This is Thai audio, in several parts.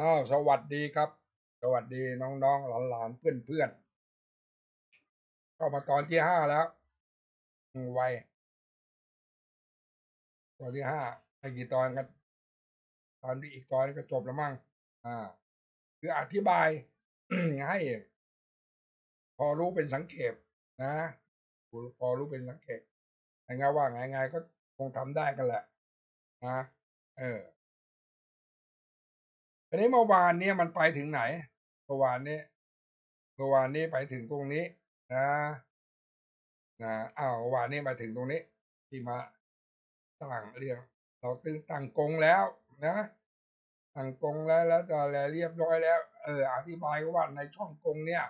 อ้าวสวัสดีครับ สวัสดีน้องๆหลานๆเพื่อนๆเข้ามาตอนที่ห้าแล้วไวตอนที่ห้าให้กี่ตอนกันตอนที่อีกตอนนี้ก็จบแล้วมั้งอ่า คืออธิบายให้ พอรู้เป็นสังเกตนะพอรู้เป็นสังเกตไงว่าไงไงก็คงทำได้กันแหละนะเออ อันนี้เมื่อวานเนี้ยมันไปถึงไหนเมื่อวานนี้เมื่อวานนี้ไปถึงตรงนี้นะนะอ้าวเมื่อวานนี้มาถึงตรงนี้ ที่มาตั้งเรียงเราตึงตั้งกงแล้วนะตั้งกงแล้วแล้วก็แล้วเรียบร้อยแล้ว เออ อธิบายว่าในช่องกงเนี่ย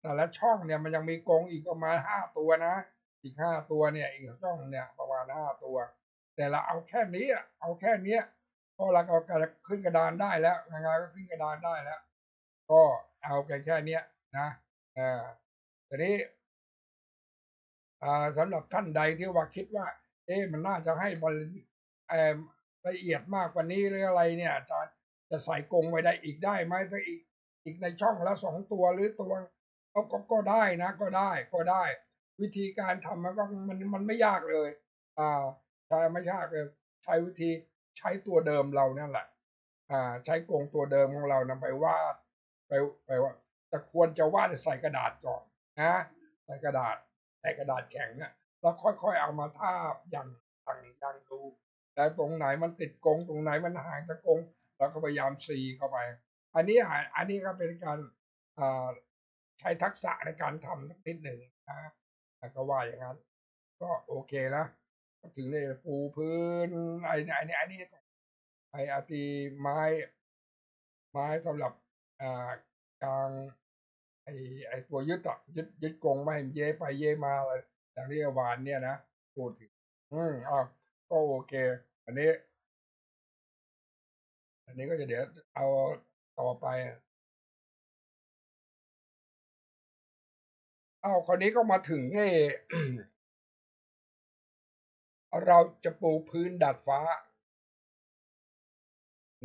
แต่ละช่องเนี่ยมันยังมีกงอีกประมาณห้าตัวนะอีกห้าตัวเนี่ย อีกช่องเนี่ยประมาณห้าตัว แต่เราเอาแค่นี้เอาแค่เนี้ย พอเราเอากระขึ้นกระดานได้แล้วงานก็ขึ้นกระดานได้แล้ว ก็เอาแค่แค่นี้นะเออทีนี้สำหรับท่านใดที่ว่าคิดว่า เอ๊ะมันน่าจะให้บริเออละเอียดมากกว่านี้หรืออะไรเนี่ยอาจารย์จะใส่กงไว้ได้อีกได้ไหมถ้าอีกอีกในช่องละสองตัวหรือตัวก็ก็ก็ได้นะก็ได้ก็ได้ วิธีการทำมันก็มันมันไม่ยากเลย อ่าใช่ไม่ยากเลยใช้วิธี ใช้ตัวเดิมเรานั่นแหละ อ่า ใช้กรงตัวเดิมของเรานะไปวาดไปไปว่าแต่ควรจะวาดใส่กระดาษก่อนนะใส่กระดาษใส่กระดาษแข็งเนี่ยแล้วค่อยๆเอามาทาบอย่างต่างอย่างดูแต่ตรงไหนมันติดกรงตรงไหนมันห่างจากกรงเราก็พยายามซีเข้าไป อันนี้อันนี้ก็เป็นการอ่าใช้ทักษะในการทำสักนิดหนึ่งนะแล้วก็ว่าอย่างนั้น ก็โอเคนะ ถึงได้ปูพื้นไอ้นี่ไอ้นี่ไอ้นี่ไอ้อาตีไม้ ไม้สำหรับอ่ากลางไอ้ไอ้ตัวยึดอะยึดยึดกรงไม่ให้เย้ไปเย้มาอะไรอย่างที่วานเนี่ยนะพูดถึงอืมอ่าก็โอเค อันนี้ อันนี้ก็จะเดี๋ยวเอาต่อไปเอาวคราวนี้ก็มาถึงไอ้ เราจะปูพื้นดาดฟ้า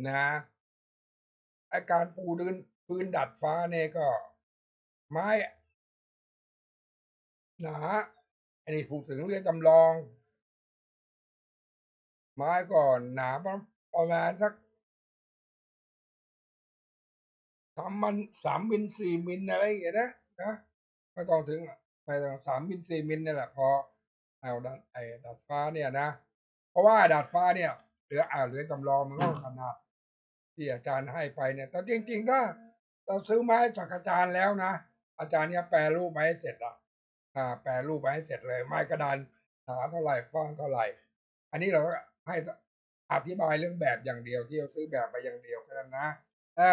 นะไอการปูพื้นพื้นดาดฟ้าเนี่ยก็ ไม้หนาอันนี้พูดถึงเรื่องจำลอง ไม้ก่อนหนาประมาณสักสามมันสามมิลสี่มิลอะไรอย่างเงี้ยนะนะไม่ต้องถึงไม่ต้อสามมิลสี่มิลนี่แหละพอ เอาดัดไอ้ดัดฟ้าเนี่ยนะ เพราะว่าดัดฟ้าเนี่ยเหลืออ่าเหลือจำลองมันก็ขนาดที่อาจารย์ให้ไปเนี่ย แต่จริงๆถ้าเราซื้อไม้จากอาจารย์แล้วนะ อาจารย์เนี่ยแปลรูปไม้ให้เสร็จอะอ่า แปลรูปไม้ให้เสร็จเลย ไม้กระดานหนาเท่าไหร่ฟ้างเท่าไหร่ อันนี้เราก็ให้อธิบายเรื่องแบบอย่างเดียวที่เราซื้อแบบมาอย่างเดียวแค่นั้นนะอ่า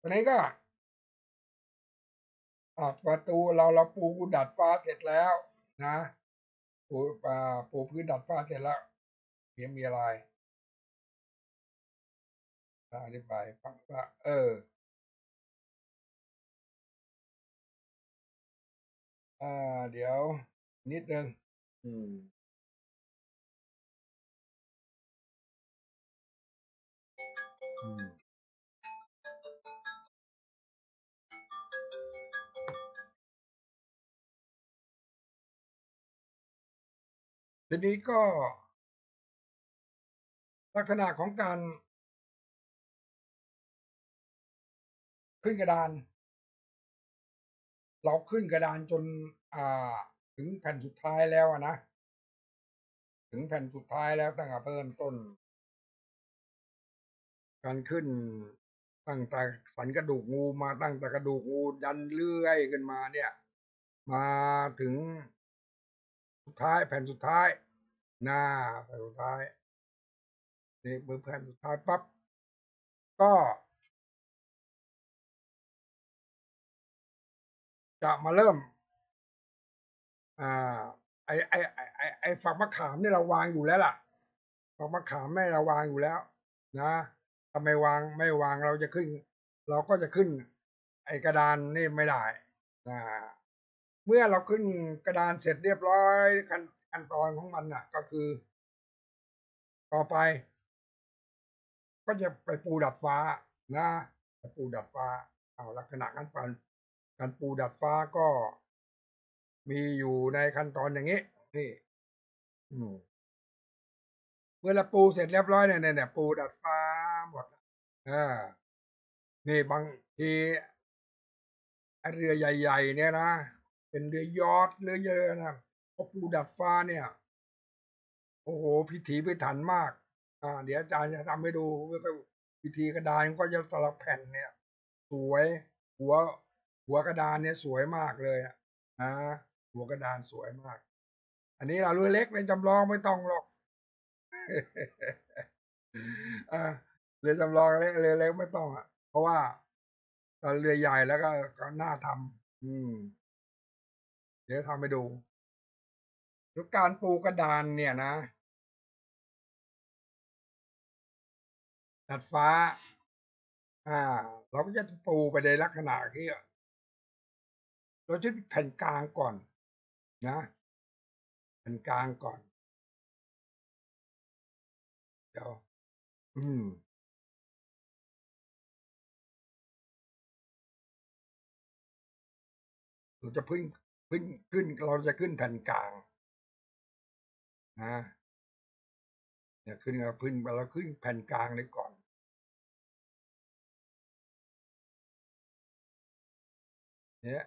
ตอนนี้ก็อ่าประตูเราเราปูดัดฟ้าเสร็จแล้วนะ ปูอ่าปูพื้นดัดฟ้าเสร็จแล้วมียมีอะไรอธิบายฟังว่า เอออ่าเดี๋ยวนิดนึงอืมอืม ทีนี้ก็ ลักษณะของการ ขึ้นกระดาน เราขึ้นกระดานจน อ่า ถึงแผ่นสุดท้ายแล้วนะ ถึงแผ่นสุดท้ายแล้วตั้งแต่เริ่มต้น การขึ้นตั้งแต่สันกระดูกงูมาตั้งแต่กระดูกงูดันเลื่อยขึ้นมาเนี่ย มาถึงสุดท้ายแผ่นสุดท้าย หน้าแผ่นสุดท้ายนี่มือแผ่นสุดท้ายปั๊บก็จะมาเริ่ม อ่า ไอไอไอไอไอฝักมะขามนี่เราวางอยู่แล้วล่ะฝักมะขามไม่เราวางอยู่แล้ว นะถ้าไม่วางไม่วางเราจะขึ้น เราก็จะขึ้น ไอกระดานนี่ไม่ได้นะเมื่อเราขึ้นกระดานเสร็จเรียบร้อยขั้น ขั้นตอนของมันน่ะ ก็คือ ต่อไป ก็จะไปปูดัดฟ้านะปูดัดฟ้า เอาลักษณะการปันการปูดัดฟ้าก็ มีอยู่ในขั้นตอนอย่างนี้นี่เมื่อเราปูเสร็จเรียบร้อยเนี่ยเนี่ยปูดัดฟ้าหมดอ่านี่บางทีเรือใหญ่ ๆ เนี่ยนะเป็นเรือยอดเรือเยอะนะ พอปูดัดฟ้าเนี่ย โอ้โห พิถีพิถันมาก อ่า เดี๋ยวอาจารย์จะทำให้ดูพิธีกระดานก็จะสลับแผ่นเนี่ย สวย หัว หัวกระดานเนี่ยสวยมากเลยอะหัวกระดานสวยมาก อันนี้เราเรือเล็กในจำลองไม่ต้องหรอกเรือจำลองเล็กเรือเล็กไม่ต้องอะ เพราะว่าตอนเรือใหญ่แล้วก็ก็น่าทำอืม เดี๋ยวทำให้ดู แล้วการปูกระดานเนี่ยนะดัดฟ้า อ่า เราก็จะปูไปในลักษณะที่เราจะแผ่นกลางก่อนนะแผ่นกลางก่อน เดี๋ยว อืมเราจะพึ่งขึ้นขึ้นเราจะขึ้นแผ่นกลาง นะเนี่ยขึ้นเราขึ้นเราขึ้นแผ่นกลางเลยก่อนเนี่ย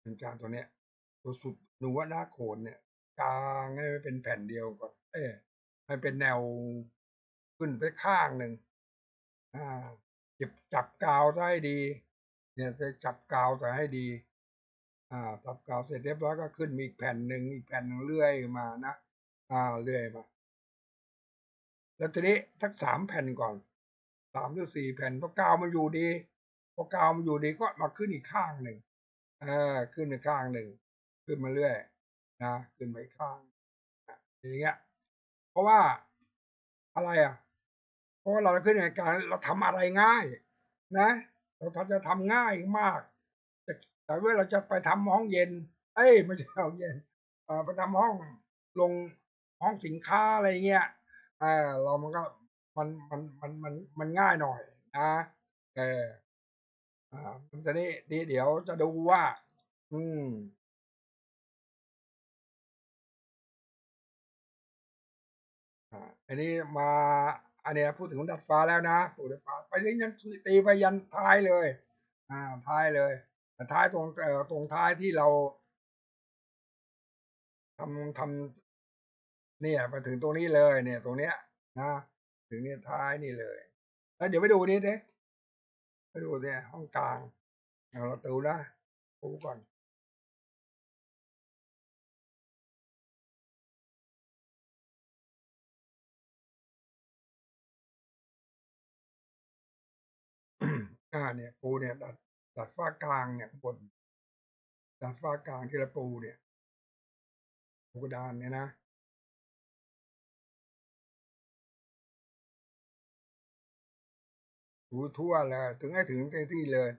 เป็นกลารตัวเนี้ยตัวสุดหนูว่าหน้าโขนเนี่ย กลางให้เป็นแผ่นเดียวก่อน เอ้ให้เป็นแนวขึ้นไปข้างหนึ่งอ่าเก็บจับกาวได้ดี เนี่ยจะจับกาวแต่ให้ดี อ่าจับกาวเสร็จเรียบร้อยก็ขึ้นมีอีกแผ่นหนึ่งอีกแผ่นหนึ่งเลื่อยมานะอ่าเลื่อยมาแล้วทีนี้ทักสามแผ่นก่อนสามหรือสี่แผ่นพอกาวมันอยู่ดีพอกาวมันอยู่ดีก็มาขึ้นอีกข้างหนึ่งเออขึ้นไปข้างหนึ่งขึ้นมาเรื่อยนะขึ้นไปข้างอย่างเงี้ย เพราะว่าอะไรอะ เพราะว่าเราขึ้นในการเราทำอะไรง่าย นะ เราจะทำง่ายมาก แต่เมื่อเราจะไปทำห้องเย็น เอ้ยไม่ใช่ห้องเย็นเออไปทำห้องลงห้องสินค้าอะไรเงี้ยเออเรามันก็มันมันมันมันมันง่ายหน่อยนะเอออ่าตอนนี้นี่เดี๋ยวจะดูว่า อืมอ่าอันนี้มาอันนี้พูดถึงดัดฟ้าแล้วนะปูดัดฟ้าไปยันตีไปยันท้ายเลย อ่าท้ายเลย ท้ายตรงเอ่อตรงท้ายที่เราทำทำเนี่ยมาถึงตรงนี้เลยเนี่ย ตรงเนี้ยนะถึงเนี่ยท้ายนี่เลย แล้วเดี๋ยวไปดูนี้ดิไปดูเนี่ยห้องกลางเราตูนะปูก่อนอ่าเนี่ยปูเนี่ยดัด ดัดฝ้ากลางเนี่ยบนดัดฝ้ากลางที่เราปูเนี่ยปูกระดานเนี่ยนะถูทั่วเลยถึงให้ถึงเต็มที่เลย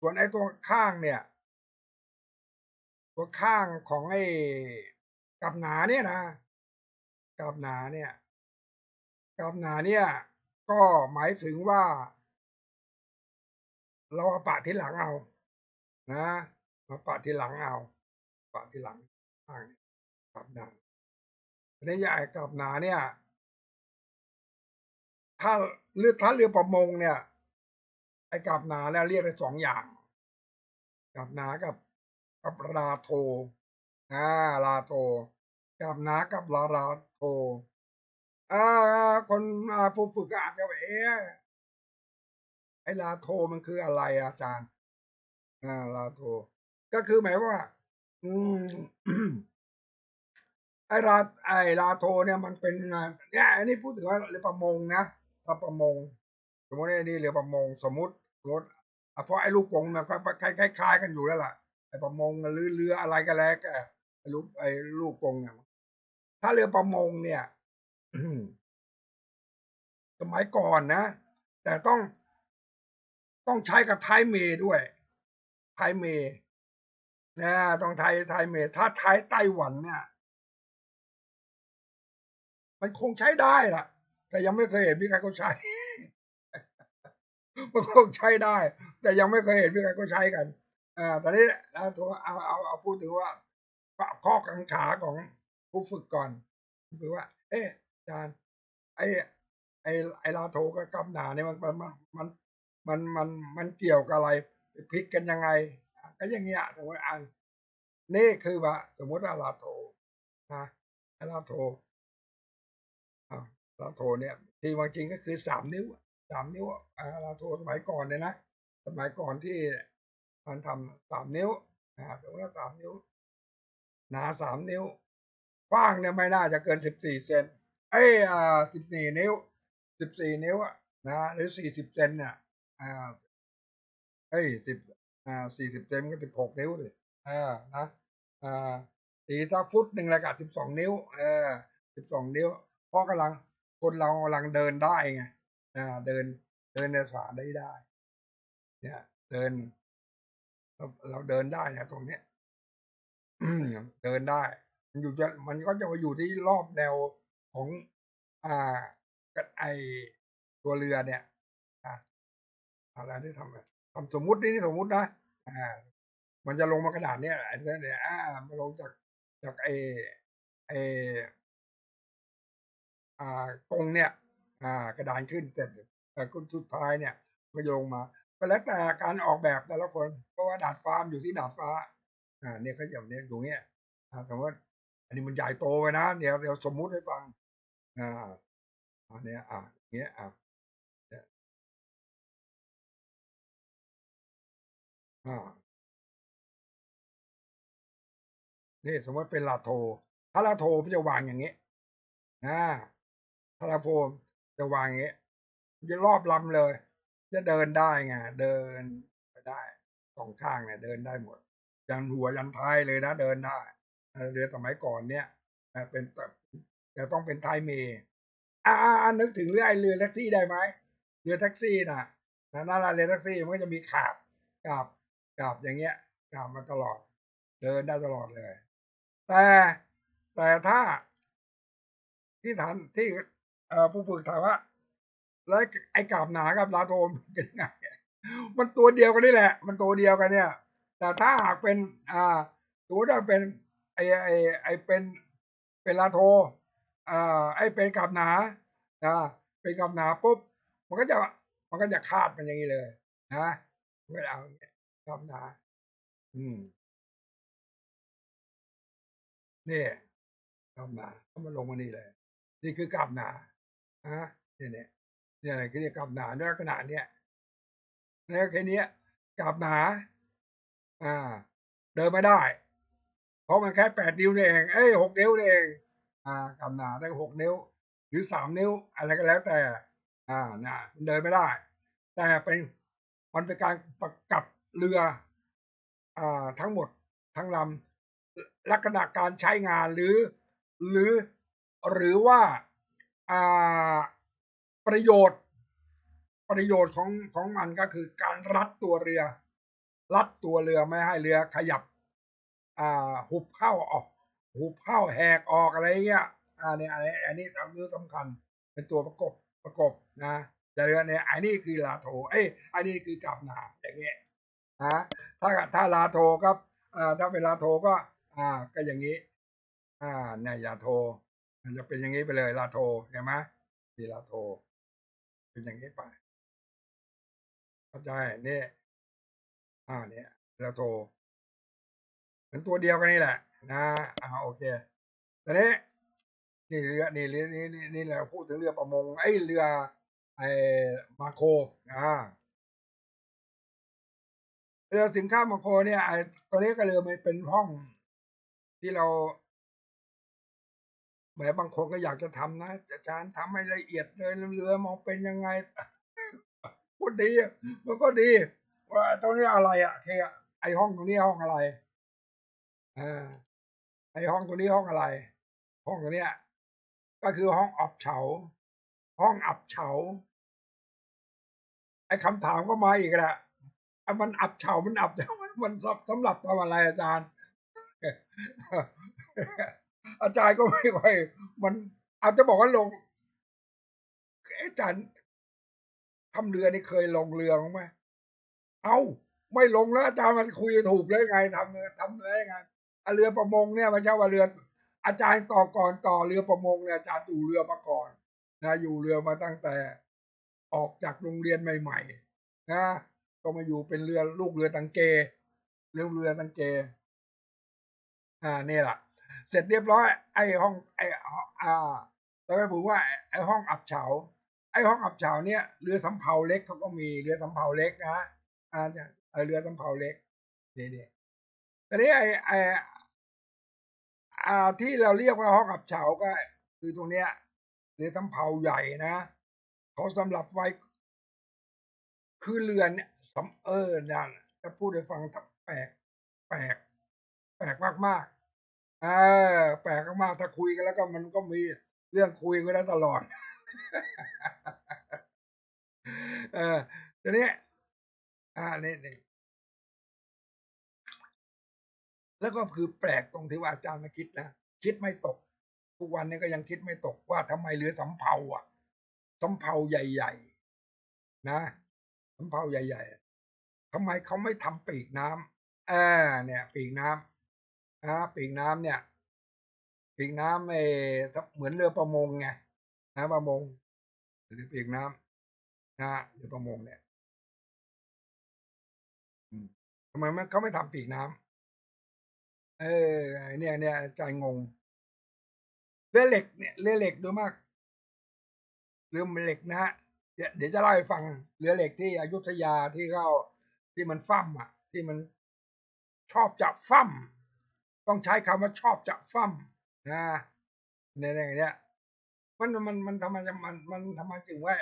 ส่วนไอ้ตัวข้างเนี่ย ตัวข้างของไอ้กับหนาเนี่ยนะกับหนาเนี่ยกับหนาเนี่ย ก็หมายถึงว่า เราเอาปะที่หลังเอา นะมาปะที่หลังเอา ปะที่หลังข้างกับหนาในใหญ่กับหนาเนี่ย ถ้าเรือถ้าเรือประมงเนี่ย ไอ้กับหนาเนี่ยเรียกได้สองอย่าง กับหนากับกับราโทอ่าลาโทกับหนากับลาราโทอ่าคนผู้ฝึกอาจจะเอ๊ไอ้ ลาโทมันคืออะไรอาจารย์ อ่าลาโท ก็คือหมายว่า อืมไอ้ลาไอ้ลาโทเนี่ยมันเป็นเนี่ยอันนี้พูดถึงว่าเรือประมงนะถ้าประมง สมมติไอ้นี่เรือประมงสมมติสมมติเพราะไอ้ลูกปงมันก็คล้ายๆกันอยู่แล้วล่ะไอ้ประมงหรือเรืออะไรก็แล้วแกไอ้ลูกไอ้ลูกปงเนี่ยถ้าเรือประมงเนี่ยสมัยก่อนนะ แต่ต้อง ต้องใช้กับไทยเมด้วยไทยเมนะต้องไทยไทยเม ถ้าไทยไต้หวันเนี่ย มันคงใช้ได้ล่ะ แต่ยังไม่เคยเห็นมีใครเขาใช้ มันคงใช้ได้ แต่ยังไม่เคยเห็นมีใครก็ใช้กันอ่าตอนนี้เอาตัวเอาเอาเอาพูดถึงว่าข้อกังขาของผู้ฝึกก่อนคือว่า เอ๊ะอาจารย์ไอ้ไอ้ไอ้ลาโทกับกำหนาเนี่ยมันมันมัน มันมันมันเกี่ยวกับอะไรพลิกกันยังไง ก็อย่างเงี้ยสมมติอ่านนี่คือว่า สมมติว่าลาโทนะลาโทอาลาโทเนี่ย ที่จริงก็คือสามนิ้วสามนิ้วอาลาโทสมัยก่อนเนี่ยนะสมัยก่อนที่มันทำสามนิ้วอ่าสมมติว่าสามนิ้วหนาสามนิ้วกว้างเนี่ยไม่น่าจะเกินสิบสี่เซนเอ้อ่าสิบสี่นิ้วสิบสี่นิ้วอะนะหรือสี่สิบเซนเนี่ย อ่าเอ้ยสิบอ่าสี่สิบเซนก็สิบหกนิ้วดิอ่านะอ่าตีถ้าฟุตหนึ่งแล้วก็สิบสองนิ้ว เออสิบสองนิ้วเพราะกำลังคนเรากำลังเดินได้ไงอ่าเดินเดินในสระได้ได้ เนี่ย เดิน เราเราเดินได้เนี่ยตรงเนี้ยเดินได้ มันอยู่จะมันก็จะมาอยู่ที่รอบแนวของ อ่าไอตัวเรือเนี่ย อะไรที่ทำทำสมมุตินี่สมมุตินะอ่ามันจะลงมากระดาษเนี่ยไอ้เนี่ยอ่ามันลงจากจากไอไออ่ากงเนี่ย อ่ากระดานขึ้นเสร็จแต่กุสุดท้ายเนี่ยก็จะลงมา ก็แล้วแต่การออกแบบแต่ละคน เพราะว่าดาดฟ้าอยู่ที่ดาดฟ้า อ่า เนี่ยเขาอย่างเนี้ยดูเนี้ยอ่าสมมติอันนี้มันใหญ่โตไปนะเดี๋ยวเดี๋ยวสมมุติให้ฟัง อ่าอันเนี้ยอ่าเงี้ยอ่า นี่สมมติเป็นลาโทถ้าลาโทมันจะวางอย่างเงี้ยนะถ้าลาโฟมจะวางอย่างเงี้ยจะรอบลำเลย จะเดินได้ไงเดินได้สองข้างเนี่ยเดินได้หมด ยันหัวยันท้ายเลยนะเดินได้เรือสมัยก่อนเนี่ยเป็นจะต้องเป็นไทยเมย์อ่านึกถึงเรือไอเรือแท็กซี่ได้ไหมเรือแท็กซี่น่ะนั่นแหละเรือแท็กซี่มันก็จะมีขาบกาบ กาบอย่างเงี้ยกาบมาตลอด เดินได้ตลอดเลย แต่แต่ถ้าที่ฐานที่เอผู้ฝึกถามว่าแล้วไอ้กาบหนากับลาโทมเป็นไงมันตัวเดียวกันนี่แหละ มันตัวเดียวกันเนี่ย แต่ถ้าหากเป็น อ่าสมมติว่าเป็นไอ้ไอไอเป็นเป็นลาโทอ่าไอ้เป็นกาบหนาอ่าเป็นกาบหนาปุ๊บมันก็จะมันก็จะคาดมันอย่างนี้เลย นะไม่เอากา บหนาอืมนี่กาบหนาก็มาลงมานี่เลย นี่คือกาบหนาฮะเนี่ยเนี่ยเนี่ยอะไรคือเรียกกาบหนาเนื้อขนาดเนี้ยเนื้อแค่นี้กาบหนา อ่า เดินไม่ได้ เพราะมันแค่แปดนิ้วนี่เอง เอ้ยหกนิ้วนี่เอง อ่ากำหนาได้หกนิ้ว หรือสามนิ้ว อะไรก็แล้วแต่ อ่าน่ะมันเดินไม่ได้ แต่เป็นมันเป็นการประกับ เรืออ่าทั้งหมดทั้งลำลักษณะการใช้งานหรือ หรือหรือว่าอ่าประโยชน์ประโยชน์ของของมันก็คือการรัดตัวเรือ รัดตัวเรือไม่ให้เรือขยับอ่าหุบเข้าออก หุบเข้าแหกออกอะไรเงี้ยอ่าเนี่ยอันนี้อันนี้เรื่องสำคัญเป็นตัวประกบประกบนะแต่เรือเนี่ยอันนี้คือลาโทเอ้ยอันนี้คือกาบนาอย่างเงี้ย นะถ้าถ้าลาโทก็อ่าถ้าเป็นลาโทก็ อ่า ก็อย่างนี้ อ่าเนี่ยยาโทมันจะเป็นอย่างนี้ไปเลยลาโทเห็นไหมมีลาโท เป็นอย่างนี้ไปเข้าใจนี่ยอ่าเนี่ยลาโทเป็นตัวเดียวกันนี่แหละ นะอ่าโอเคตอนนี้นี่เรือนี่เรือนี่นี่นี่แหละพูดถึงเรือประมงไอ้เรือไอ้มาโคอ่า เรือสินค้ามาโคเนี่ยไอ้ตัวนี้ก็เรือมันเป็นห้องที่เราแหมบางคนก็อยากจะทำนะอาจารย์ทำให้ละเอียดเลยเรือมองเป็นยังไงพูดดีมันก็ดี ว่าตรงนี้อะไรอะเคไอห้องตรงนี้ห้องอะไรอ่าไอห้องตัวนี้ห้องอะไร ห้องตัวเนี้ย ก็คือห้องอับเฉา ห้องอับเฉาไอคำถามก็มาอีกแหละ มันอับเฉา มันอับมันสำหรับทำอะไรอาจารย์ อาจารย์ก็ไม่ค่อยมันอาจจะบอกว่าลงอาจารย์ทำเรือนี่เคยลงเรือบ้างไหมเอาไม่ลงแล้วอาจารย์มันคุยถูกเลยไงทำเรือทำเรือยังไงเรือประมงเนี่ยมันใช่ว่าเรือ อาจารย์ต่อก่อนต่อเรือประมงเนี่ยอาจารย์อยู่เรือมาก่อนนะอยู่เรือมาตั้งแต่ออกจากโรงเรียนใหม่ ๆ นะ ก็มาอยู่เป็นเรือลูกเรือตังเกเรือเรือตังเก อ่านี่แหละเสร็จเรียบร้อย ไอ้ห้องไอ้อ่าแล้วก็ผมว่าไอ้ห้องอับเฉา ไอ้ห้องอับเฉาเนี่ยเรือสำเภาเล็กเขาก็มีเรือสำเภาเล็กนะอ่าเรือสำเภาเล็กนี่นี่แต่นี้ไอ้ไอ้อ่าที่เราเรียกว่าห้องอับเฉาก็ คือตรงเนี้ยเรือสำเภาใหญ่นะเขาสำหรับไว้คือเรือเนี่ย สำเออนั่นจะพูดให้ฟังแปลก แปลก แปลกมากๆเออแปลกมากๆถ้าคุยกันแล้วก็มันก็มีเรื่องคุยกันได้ตลอดเออทีนี้อ่านี่นี่แล้วก็คือแปลกตรงที่ว่าอาจารย์มาคิดนะคิดไม่ตก ทุกวันนี้ก็ยังคิดไม่ตกว่าทำไมเรือสำเภาอะสำเภาใหญ่ ๆ นะ สำเภาใหญ่ ๆทำไมเขาไม่ทำปีกน้ำเออเนี่ย ปีกน้ำนะปีกน้ำเนี่ย ปีกน้ำเอเหมือนเรือประมงไงนะประมงหรือปีกน้ำนะเรือประมงเนี่ยทำไมเขาไม่ทำปีกน้ำเออเนี่ยเนี่ยใจงงเรือเหล็กเนี่ยเรือเหล็กดูมากเรือเหล็กนะ เดี๋ยวจะเล่าให้ฟังเรือเหล็กที่อยุธยาที่เขาที่มันฟั่มอะ ที่มันชอบจะฟั่มต้องใช้คำว่าชอบจะฟั่มนะเนี่ยเนี่ยมันมันมันทำไมมันมันทำไมจึงว่า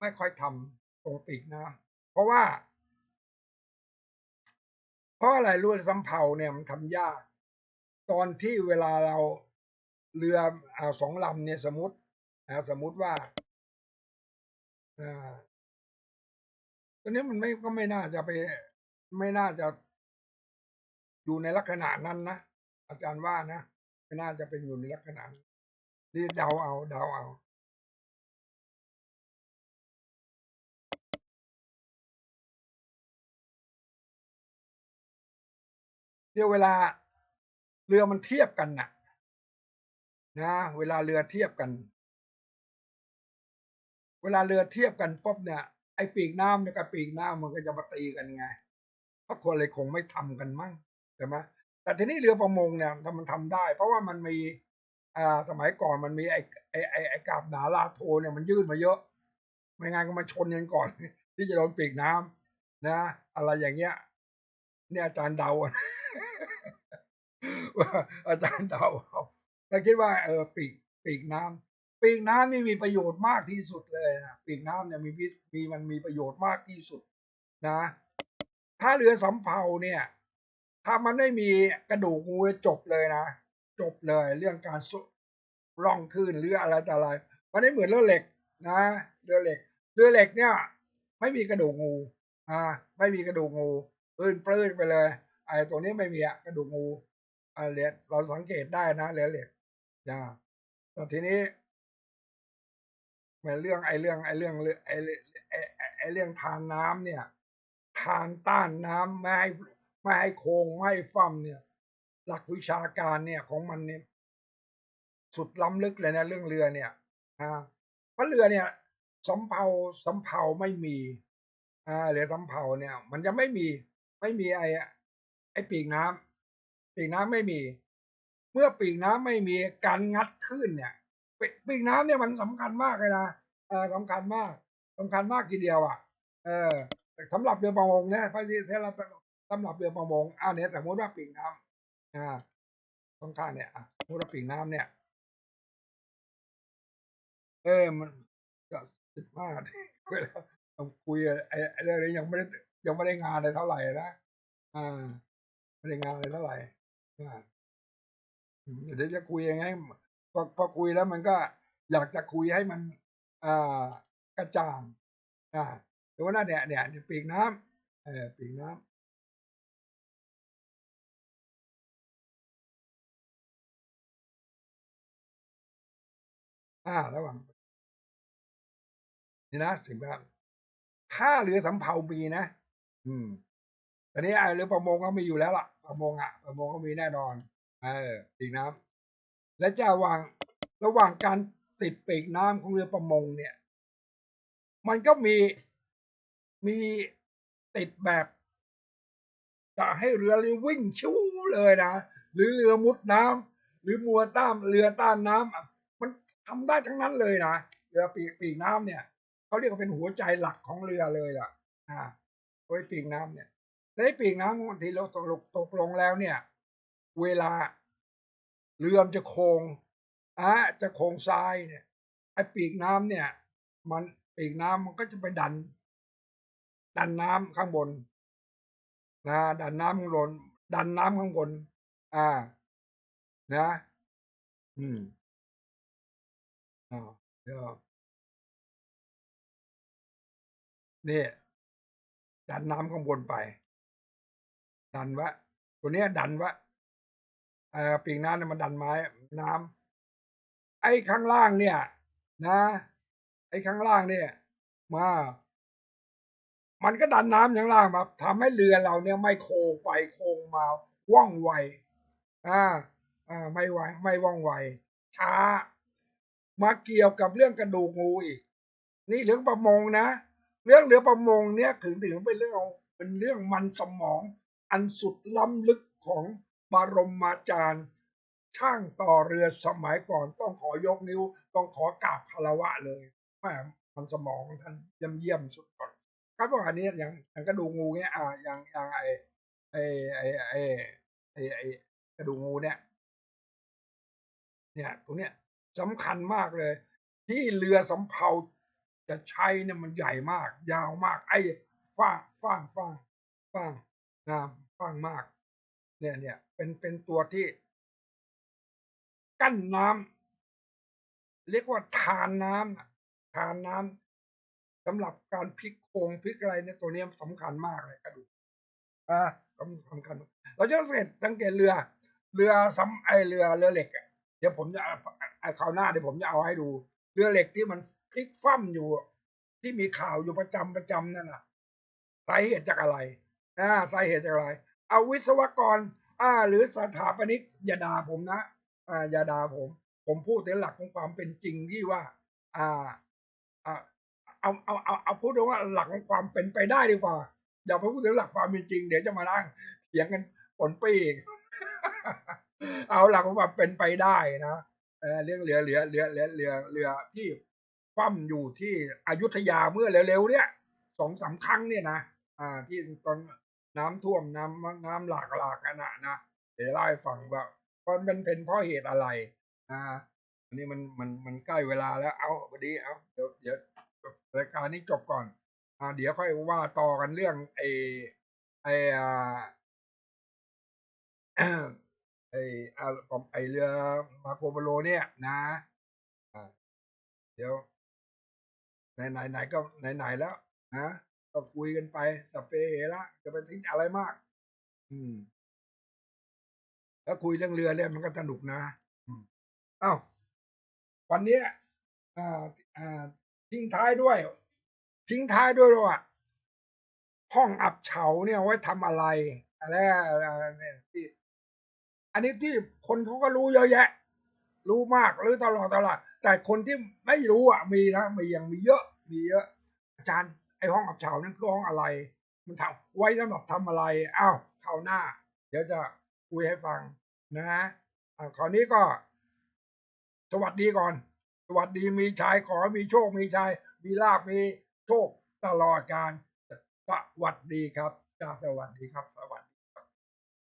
ไม่ค่อยทำตรงปีกน้ำเพราะว่า เพราะอะไรรู้สำเภาเนี่ยมันทำยาก ตอนที่เวลาเราเรืออสองลำเนี่ยสมมตินะสมมติว่า ตอนนี้มันไม่ก็ไม่น่าจะไป ไม่น่าจะอยู่ในลักษณะนั้นนะอาจารย์ว่านะไม่น่าจะเป็นอยู่ในลักษณะนี่เดาเอาเดาเอาเดี๋ยวเวลาเรือมันเทียบกันน่ะนะ เวลาเรือเทียบกัน เวลาเรือเทียบกันปุ๊บเนี่ยไอ้ปีกน้ำเนี่ยกับปีกน้ำมันก็จะมาตีกันไงเพราะคนเลยคงไม่ทำกันมั้งใช่ไหมแต่ทีนี้เรือประมงเนี่ยถ้ามันทำได้ เพราะว่ามันมีอ่าสมัยก่อนมันมีไอ้ไอ้ไอ้ไอ้กาบหนาลาโทเนี่ยมันยื่นมาเยอะไม่งั้นก็มาชนกันก่อน ที่จะโดนปีกน้ำนะ อะไรอย่างเงี้ยเนี่ยอาจารย์เดาว่าอาจารย์เดาเราคิดว่าเออปีกปีกน้ำ ปีกน้ำนี่มีประโยชน์มากที่สุดเลยนะปีกน้ำเนี่ยมีมีมันมีประโยชน์มากที่สุดนะ ถ้าเรือสำเภาเนี่ย ถ้ามันไม่มีกระดูกงูจบเลยนะ จบเลยเรื่องการสร่องขึ้นหรืออะไรแต่อะไรมันไม่เหมือนเรือเหล็กนะเรือเหล็กเรือเหล็กเนี่ย ไม่มีกระดูกงูอ่าไม่มีกระดูกงูปลื้นปื้นไปเลย ไอ้ตัวนี้ไม่มีอะกระดูกงูอ่าเรียเราสังเกตได้นะเรือเหล็กนะแต่ทีนี้ เรื่องไอ้เรื่องไอ้เรื่องไอ้ไอ้ไอเรื่องทานน้ำเนี่ยทานต้านน้ำไม่ให้ไม่ให้โคงไม่ให้ฟั่มเนี่ย หลักวิชาการเนี่ยของมันเนี่ยสุดล้ำลึกเลยนะเรื่องเรือเนี่ยอ่าเพราะเรือเนี่ยสำเภาสำเภาไม่มีอ่าเรือสำเภาเนี่ย มันจะไม่มีไม่มีไอ้ไอ้ปีกน้ำปีกน้ำไม่มี เมื่อปีกน้ำไม่มีการงัดขึ้นเนี่ย ปีกน้ำเนี่ยมันสำคัญมากเลยนะเออสำคัญมากสำคัญมากทีเดียวอะ เออสำหรับเรือประมงเนี่ยพระที่เราสำหรับเรือประมงอ่าเนี่ยสมมติว่าปีกน้ำอ่าตรงข้างเนี่ยอะสมมติว่าปีกน้ำเนี่ย เออมันก็สิบห้าเวลาคุยไอ้เรื่องนี้ยังไม่ได้ยังไม่ได้งานเลยเท่าไหร่นะอ่าไม่ได้งานเลยเท่าไหร่อ่าเดี๋ยวจะคุยยังไง พอพอคุยแล้วมันก็อยากจะคุยให้มันอกระจ่างอ่าแต่ว่าน่าเนี่ยเนี่ยปีกน้ำเออปีกน้ำอ่าระหว่างนี่นะสิ่งแบบถ้าเรือสำเภามีนะอืมตอนนี้ไอ้เรือประมงก็มีอยู่แล้วล่ะประมงอะประมงก็มีแน่นอน เออปีกน้ำ และจะวางระหว่างการติดปีกน้ำของเรือประมงเนี่ย มันก็มีมีติดแบบจะให้เรือเรือวิ่งชิวเลยนะหรือเรือมุดน้ำหรือมัวต้ามเรือต้านน้ำมันทำได้ทั้งนั้นเลยนะเรือปีกปีกน้ำเนี่ยเขาเรียกว่าเป็นหัวใจหลักของเรือเลยล่ะ อ่าไว้ปีกน้ำเนี่ยในปีกน้ำบางทีเราตกตกลงแล้วเนี่ย เวลา เรือมจะโค้งอะจะโค้งทรายเนี่ยไอ้ปีกน้ำเนี่ย มันปีกน้ำมันก็จะไปดัน ดันน้ำข้างบนนะดันน้ำข้างบนดันน้ำข้างบน อ่า นะ อืมอ่าเดี๋ยวนี่ดันน้ำข้างบนไป ดันวะ ตัวเนี้ยดันวะ เอ่อปีกน้ำเนี่ยมันดันไม้น้ำไอ้ข้างล่างเนี่ย นะ ไอ้ข้างล่างเนี่ย มา มันก็ดันน้ำอย่างล่างมาทำให้เรือเราเนี่ยไม่โค้งไปโค้งมาว่องไวอ่าอ่าไม่ไวไม่ว่องไวช้า มาเกี่ยวกับเรื่องกระดูกงูอีก นี่เรื่องประมงนะ เรื่องเรือประมงเนี่ยถึงถึงเป็นเรื่องเป็นเรื่องมันสมองอันสุดล้ำลึกของ บรมอาจารย์ ช่างต่อเรือสมัยก่อนต้องขอยกนิ้ว ต้องขอกราบคารวะเลยแม่มันสมองท่านเยี่ยมเยี่ยมสุดก่อนครับว่าอันนี้อย่างอย่างกระดูกงูเนี่ยอ่าอย่างอย่างไอไอไอไอไอไอกระดูกงูเนี่ย เนี่ยตรงเนี้ยสำคัญมากเลย ที่เรือสำเภาจะใช้เนี่ยมันใหญ่มาก ยาวมาก ไอ้ฟ้างฟ้างฟ้างฟ้างงามฟ้างมาก เนี่ยเนี่ยเป็นเป็นตัวที่ กั้นน้ำเรียกว่าทานน้ำทานน้ำสำหรับการพลิกโครงพลิกอะไรเนี่ยตัวนี้สำคัญมากเลยกระดูกอ่าสำคัญเราจะสังเกตสังเกตเรือ เรือซ้ำไอเรือเรือเหล็กเดี๋ยวผมจะคราวหน้าเดี๋ยวผมจะเอาให้ดู เรือเหล็กที่มันพลิกคว่ำอยู่ ที่มีข่าวอยู่ประจำประจำนั่นน่ะสาเหตุจากอะไรอ่าสาเหตุจากอะไร เอาวิศวกร อ่า หรือสถาปนิกอย่าด่าผมนะ อ่า อย่าด่าผม ผมพูดถึงหลักของความเป็นจริงที่ว่า อ่า อ่า เอาเอาเอาเอาพูดถึงว่าหลักของความเป็นไปได้ดีกว่า อย่าไปพูดถึงหลักความเป็นจริง เดี๋ยวจะมานั่งเถียงกันปนปีกเอาหลักของความเป็นไปได้นะเออเรื่องเรือเรือเรือเรือเรือเรือที่คว่ำอยู่ที่อยุธยาเมื่อเร็วๆเนี่ยสองสาครั้งเนี่ยนะอ่า ที่ตอน น้ำท่วมน้ำน้ำหลากหลากกันนะนะเดี๋ยวเล่ฟังว่ามันเป็นเป็นเพราะเหตุอะไรอ่าอันนี้มันมันมันใกล้เวลาแล้วเอาพอดีเอาเดี๋ยวเดี๋ยวรายการนี้จบก่อนอ่าเดี๋ยวค่อยว่าต่อกันเรื่องไอไออ่าไออ่าไอเรือมาโคโปโลเนี่ยนะอ่าเดี๋ยวไหนไหนไหนก็ไหนไหนแล้วนะ ก็คุยกันไปสเปเฮระจะไปทิ้งอะไรมาก อืมแล้วคุยเรื่องเรือเนี่ยมันก็สนุกนะอ้าววันนี้อ่าอ่าทิ้งท้ายด้วย ทิ้งท้ายด้วยว่าห้องอับเฉาเนี่ยไว้ทำอะไรอะไรเนี่ยที่อันนี้ที่คนเขาก็รู้เยอะแยะ รู้มากรู้ตลอดตลอดแต่คนที่ไม่รู้อะมีนะมียังมีเยอะ มีเยอะ อาจารย์ ไอห้องอับเฉานั่นคือห้องอะไร มันทำไว้สำหรับทำอะไรอ้าวคราวหน้า เดี๋ยวจะคุยให้ฟังนะฮะคราวนี้ก็ สวัสดีก่อน สวัสดีมีชายขอมีโชคมีชาย มีลาบมีโชคตลอดการสวัสดีครับจ้าสวัสดีครับสวัสดี